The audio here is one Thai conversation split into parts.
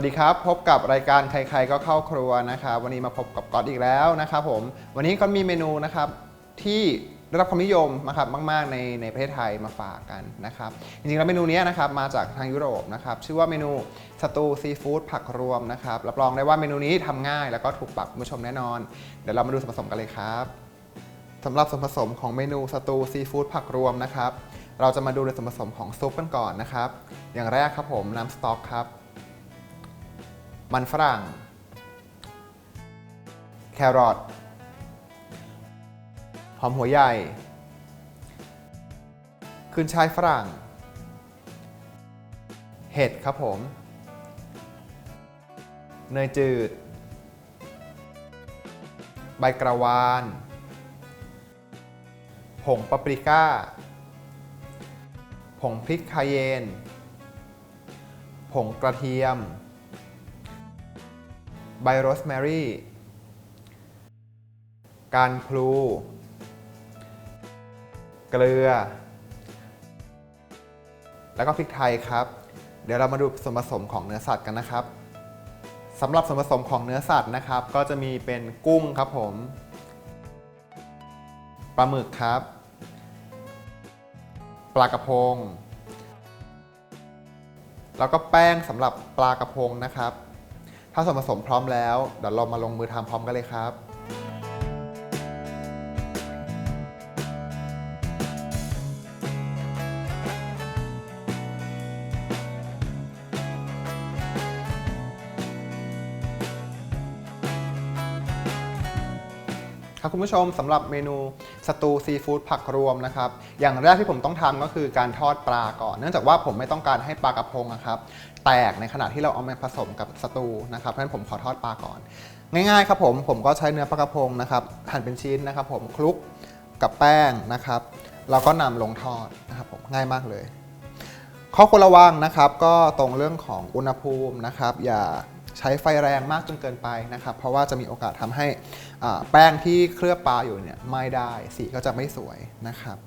สวัสดีครับ พบกับรายการใครๆก็เข้าครัวนะครับ วันนี้มาพบกับก๊อตอีกแล้วนะครับผม วันนี้ก็มีเมนูนะครับที่ได้รับความนิยมนะครับมาก ๆ ในในประเทศไทยมาฝากกันนะครับจริงๆแล้วเมนูนี้นะครับมาจากทางยุโรปนะครับชื่อว่าเมนูสตูซีฟู้ดผักรวมนะครับรับรองได้ว่าเมนูนี้ทำง่าย แล้วก็ถูกปากคุณผู้ชมแน่นอน เดี๋ยวเรามาดูส่วนผสมกันเลยครับสำหรับส่วนผสมของเมนูสตูซีฟู้ดผักรวมนะครับเราจะมาดูในส่วนผสมของซุปกันก่อนนะครับอย่างแรกครับผมน้ำสต๊อกครับ มันฝรั่ง แครอท หอมหัวใหญ่ ขึ้นช่ายฝรั่ง เห็ดครับผม เนยจืด ใบกระวานผงปาปริก้า ผงพริกคาเยน ผงกระเทียม ใบโรสแมรี่ การพลู เกลือ แล้วก็พริกไทยครับ เดี๋ยวเรามาดูส่วนผสมของเนื้อสัตว์กันนะครับสำหรับส่วนผสมของเนื้อสัตว์นะครับ ก็จะมีเป็นกุ้งครับผมปลาหมึกครับ ปลากระพง แล้วก็แป้งสำหรับปลากระพงนะครับ ถ้าส่วนผสมพร้อมแล้วเดี๋ยวเรามาลงมือทำพร้อมกันเลยครับ ครับคุณผู้ชมสำหรับเมนูสตูซีฟู้ดผักรวมนะครับอย่างแรกที่ผมต้องทำก็คือการทอดปลาก่อน เนื่องจากว่าผมไม่ต้องการให้ปลากระพงอะครับแตกในขณะที่เราเอามาผสมกับสตูนะครับเพราะฉะนั้นผมขอทอดปลาก่อน ง่ายๆครับผมผมก็ใช้เนื้อปลากระพงนะครับหั่นเป็นชิ้นนะครับ ผมคลุกกับแป้งนะครับแล้วก็นำลงทอดนะครับผมง่ายมากเลย ข้อควรระวังนะครับ ก็ตรงเรื่องของอุณหภูมินะครับ อย่า ใช้ไฟแรงมากจนเกินไปนะครับ เพราะว่าจะมีโอกาสทำให้แป้งที่เคลือบปลาอยู่เนี่ยไหม้ได้สีก็จะไม่สวยนะครับ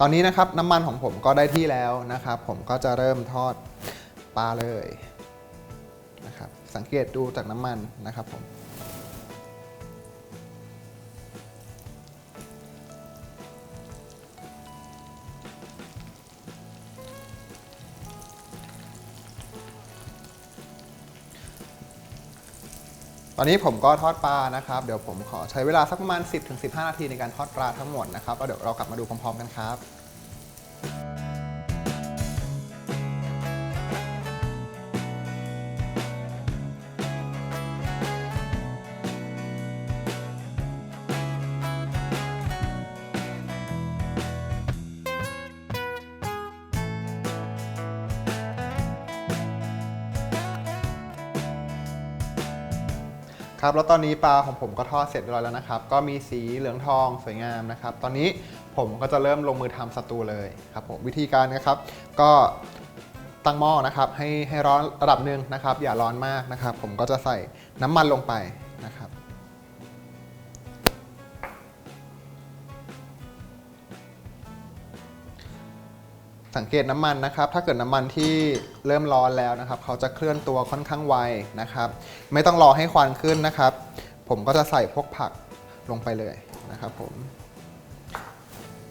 ตอนนี้นะครับน้ำมันของผมก็ได้ที่แล้วนะครับ ผมก็จะเริ่มทอดปลาเลยนะครับสังเกตดูจากน้ำมันนะครับผม ตอนนี้ผมก็ทอดปลานะครับ เดี๋ยวผมขอใช้เวลาสักประมาณ 10-15 นาทีในการทอดปลาทั้งหมดนะครับแล้วเดี๋ยวเรากลับมาดูพร้อมๆกันครับ ครับแล้วตอนนี้ปลาของผมก็ทอดเสร็จเรียบร้อยแล้วนะครับ ก็มีสีเหลืองทองสวยงามนะครับ ตอนนี้ผมก็จะเริ่มลงมือทำสตูเลยครับผมวิธีการนะครับ ก็ตั้งหม้อนะครับให้ให้ร้อนระดับหนึ่งนะครับ อย่าร้อนมากนะครับ ผมก็จะใส่น้ำมันลงไปนะครับ สังเกตน้ำมันนะครับ ถ้าเกิดน้ำมันที่เริ่มร้อนแล้วนะครับ เขาจะเคลื่อนตัวค่อนข้างไวนะครับ ไม่ต้องรอให้ควันขึ้นนะครับ ผมก็จะใส่พวกผักลงไปเลยนะครับผม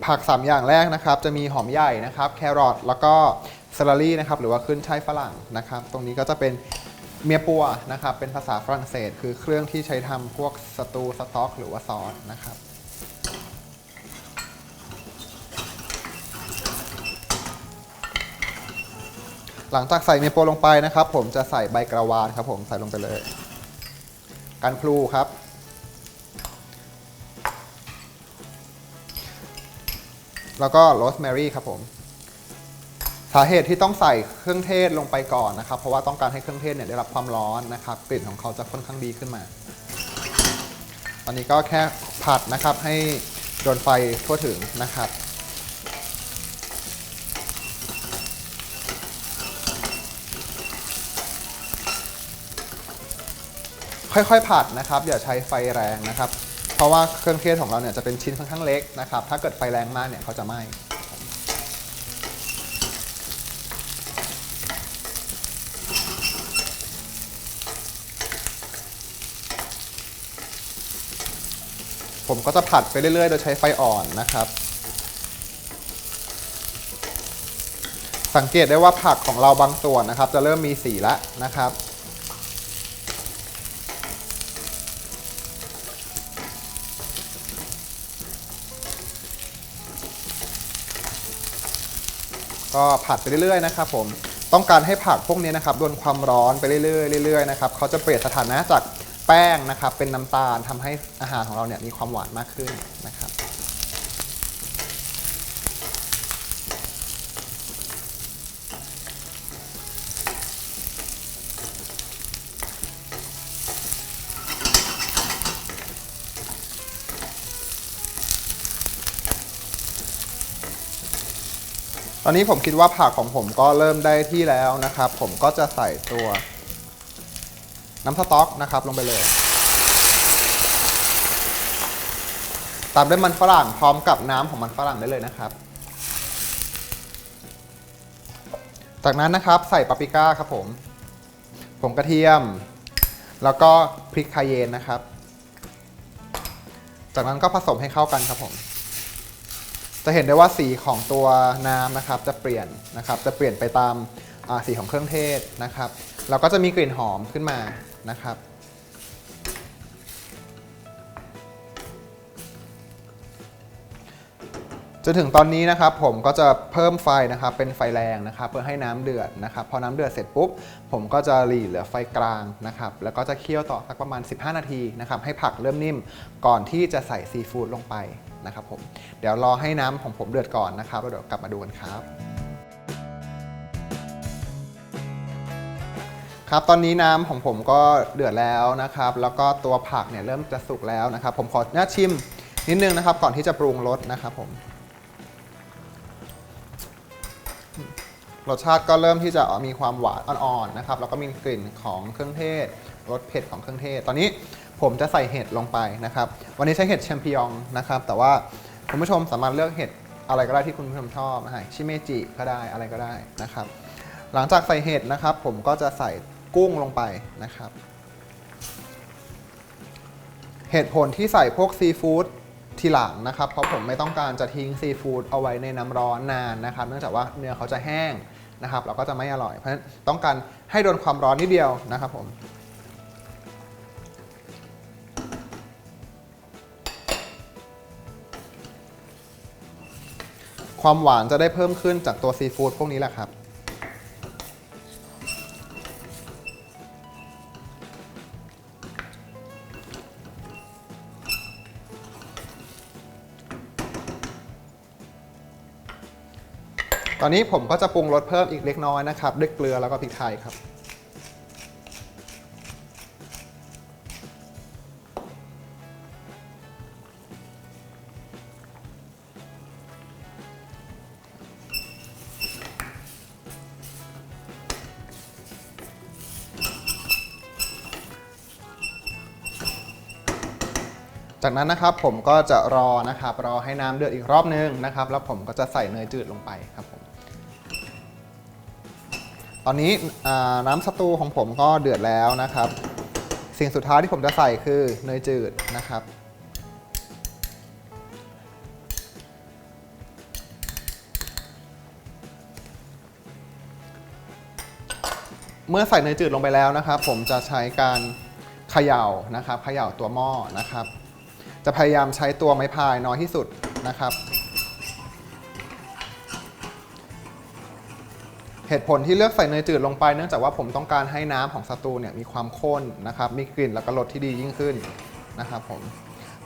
ผัก 3 อย่างแรกนะครับ จะมีหอมใหญ่นะครับ แครอทแล้วก็สลัรี่นะครับ หรือว่าขึ้นช่ายฝรั่งนะครับ ตรงนี้ก็จะเป็นเมียปัวนะครับ เป็นภาษาฝรั่งเศส คือเครื่องที่ใช้ทำพวกสตูสต๊อก หรือว่าซอสนะครับ หลังจากใส่เมโปลงไปนะครับ ผมจะใส่ใบกระวานครับ ผมใส่ลงไปเลยกันพลูครับ แล้วก็โรสแมรี่ครับผมสาเหตุที่ต้องใส่เครื่องเทศลงไปก่อนนะครับ เพราะว่าต้องการให้เครื่องเทศเนี่ยได้รับความร้อนนะครับ กลิ่นของเขาจะค่อนข้างดีขึ้นมา ตอนนี้ก็แค่ผัดนะครับให้โดนไฟทั่วถึงนะครับ ค่อยๆผัดนะครับ อย่าใช้ไฟแรงนะครับ เพราะว่าเครื่องเทศของเราเนี่ยจะเป็นชิ้นค่อนข้างเล็กนะครับ ถ้าเกิดไฟแรงมากเนี่ยเขาจะไหม้ผมก็จะผัดไปเรื่อยๆ โดยใช้ไฟอ่อนนะครับ สังเกตได้ว่าผักของเราบางส่วนนะครับ จะเริ่มมีสีแล้วนะครับ ก็ผัดไปเรื่อยๆนะครับผมต้องการให้ผักพวกนี้นะครับโดนความร้อนไปเรื่อยๆเรื่อยๆนะครับเขาจะเปลี่ยนสถานะจากแป้งนะครับเป็นน้ำตาลทำให้อาหารของเราเนี่ยมีความหวานมากขึ้น ตอนนี้ผมคิดว่าผักของผมก็เริ่มได้ที่แล้วนะครับ ผมก็จะใส่ตัวน้ำสต๊อกนะครับลงไปเลย ตามด้วยมันฝรั่งพร้อมกับน้ำของมันฝรั่งได้เลยนะครับ จากนั้นนะครับใส่ปาปริก้าครับผมผงกระเทียม แล้วก็พริกคาเยนนะครับ จากนั้นก็ผสมให้เข้ากันครับผม จะเห็นได้ว่าสีของตัวน้ำนะครับจะเปลี่ยนนะครับจะเปลี่ยนไปตามสีของเครื่องเทศนะครับแล้วก็จะมีกลิ่นหอมขึ้นมานะครับ จนถึงตอนนี้นะครับผมก็จะเพิ่มไฟนะครับเป็นไฟแรงนะครับเพื่อให้น้ำเดือดนะครับพอน้ำเดือดเสร็จปุ๊บ ผมก็จะหลีเหลือไฟกลางนะครับแล้วก็จะเคี่ยวต่อสักประมาณ 15 นาทีนะครับให้ผักเริ่มนิ่มก่อนที่จะใส่ซีฟู้ดลงไป นะครับผมเดี๋ยวรอให้น้ำของผมเดือดก่อนนะครับแล้วเดี๋ยวกลับมาดูกันครับ ครับตอนนี้น้ำของผมก็เดือดแล้วนะครับ แล้วก็ตัวผักเนี่ยเริ่มจะสุกแล้วนะครับ ผมขออนุญาตชิมนิดนึงนะครับ ก่อนที่จะปรุงรสนะครับผมรสชาติก็เริ่มที่จะมีความหวานอ่อนๆนะครับแล้วก็มีกลิ่นของเครื่องเทศ รสเผ็ดของเครื่องเทศ ตอนนี้ผมจะใส่เห็ดลงไปนะครับ วันนี้ใช้เห็ดแชมปิญองนะครับ แต่ว่าคุณผู้ชมสามารถเลือกเห็ดอะไรก็ได้ที่คุณผู้ชมชอบนะฮะชิเมจิก็ได้อะไรก็ได้นะครับ หลังจากใส่เห็ดนะครับ ผมก็จะใส่กุ้งลงไปนะครับ เหตุผลที่ใส่พวกซีฟู้ดทีหลังนะครับ เพราะผมไม่ต้องการจะทิ้งซีฟู้ดเอาไว้ในน้ำร้อนนานนะครับ เนื่องจากว่าเนื้อเขาจะแห้งนะครับ เราก็จะไม่อร่อย เพราะฉะนั้นต้องการให้โดนความร้อนนิดเดียวนะครับผม ความหวานจะได้เพิ่มขึ้นจากตัวซีฟู้ดพวกนี้แหละครับ ตอนนี้ผมก็จะปรุงรสเพิ่มอีกเล็กน้อยนะครับ ด้วยเกลือแล้วก็พริกไทยครับ จากนั้นนะครับผมก็จะรอนะครับรอให้น้ำเดือดอีกรอบนึงนะครับ แล้วผมก็จะใส่เนยจืดลงไปครับผมตอนนี้น้ำสตูของผมก็เดือดแล้วนะครับ สิ่งสุดท้ายที่ผมจะใส่คือเนยจืดนะครับเมื่อใส่เนยจืดลงไปแล้วนะครับ ผมจะใช้การเขย่านะครับเขย่าตัวหม้อนะครับ จะพยายามใช้ตัวไม้พายน้อยที่สุดนะครับ เหตุผลที่เลือกใส่เนยจืดลงไปเนื่องจากว่าผมต้องการให้น้ำของสตูเนี่ยมีความข้นนะครับ มีกลิ่นแล้วก็รสที่ดียิ่งขึ้นนะครับผม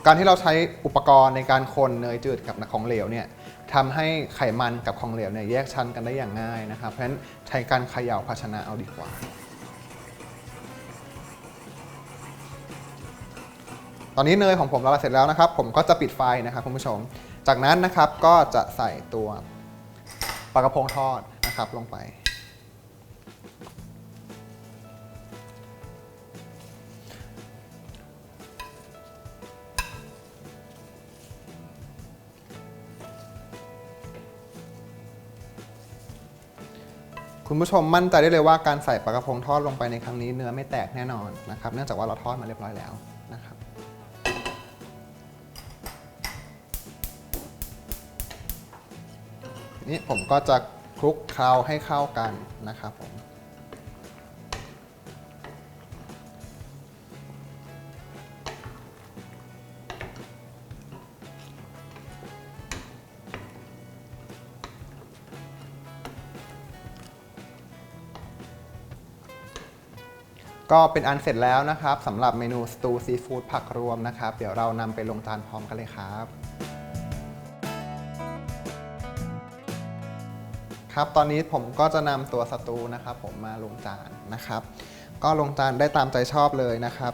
การที่เราใช้อุปกรณ์ในการคนเนยจืดกับของเหลวเนี่ยทำให้ไขมันกับของเหลวเนี่ยแยกชั้นกันได้อย่างง่ายนะครับ เพราะฉะนั้นใช้การเขย่าภาชนะเอาดีกว่า ตอนนี้เนยของผมละลายเสร็จแล้วนะครับ ผมก็จะปิดไฟนะครับคุณผู้ชม จากนั้นนะครับก็จะใส่ตัวปลากระพงทอดนะครับลงไป คุณผู้ชมมั่นใจได้เลยว่าการใส่ปลากระพงทอดลงไปในครั้งนี้เนื้อไม่แตกแน่นอนนะครับ เนื่องจากว่าเราทอดมาเรียบร้อยแล้ว นี่ผมก็จะคลุกเคล้าให้เข้ากันนะครับผมก็เป็นอันเสร็จแล้วนะครับสำหรับเมนูสตูซีฟู้ดผักรวมนะครับ เดี๋ยวเรานำไปลงจานพร้อมกันเลยครับ ครับ ตอนนี้ผมก็จะนำตัวสตูนะครับ ผมมาลงจานนะครับ ก็ลงจานได้ตามใจชอบเลยนะครับ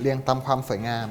เรียงตามความสวยงาม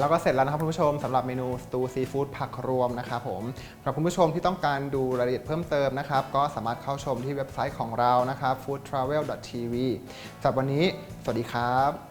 แล้วก็เสร็จแล้วนะครับคุณผู้ชมสำหรับเมนูสตูซีฟู้ดผักรวมนะครับผมสำหรับคุณผู้ชมที่ต้องการดูรายละเอียดเพิ่มเติมนะครับก็สามารถเข้าชมที่เว็บไซต์ของเรานะครับ foodtravel.tv สำหรับวันนี้ สวัสดีครับ